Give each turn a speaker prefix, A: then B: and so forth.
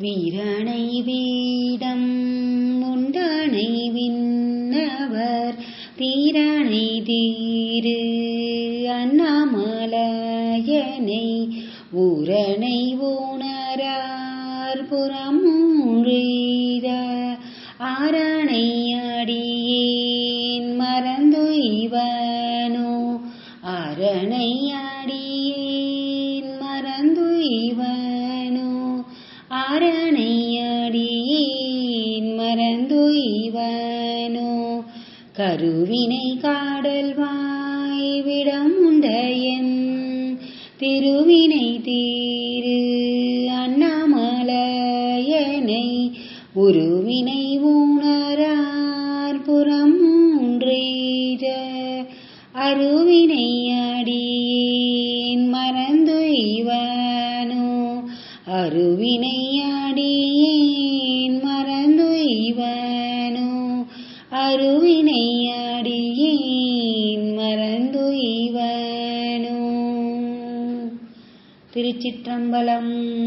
A: வீரனை வீடம் முண்டனை விண்ணவர். தீரனை தீரு அண்ணாமலையனை. ஊரனை ஊனரார் புறமூழித. ஆரணை அடியேன் மறந்து இவனோ அரணையா அரணை மறந்துய்வனோ? கருவினை காடல் வாய் விடம் உண்டையன் திருவினை தீரு அண்ணாமலையனை உருவினை ஊனரார் புறம் மூன்றேஜ அருவினை அடியேன் மறந்துய்வன்? அருவினையாடியேன் மறந்துய்வனோ. அருவினையாடியேன் மறந்துய்வனோ. திருச்சிற்றம்பலம்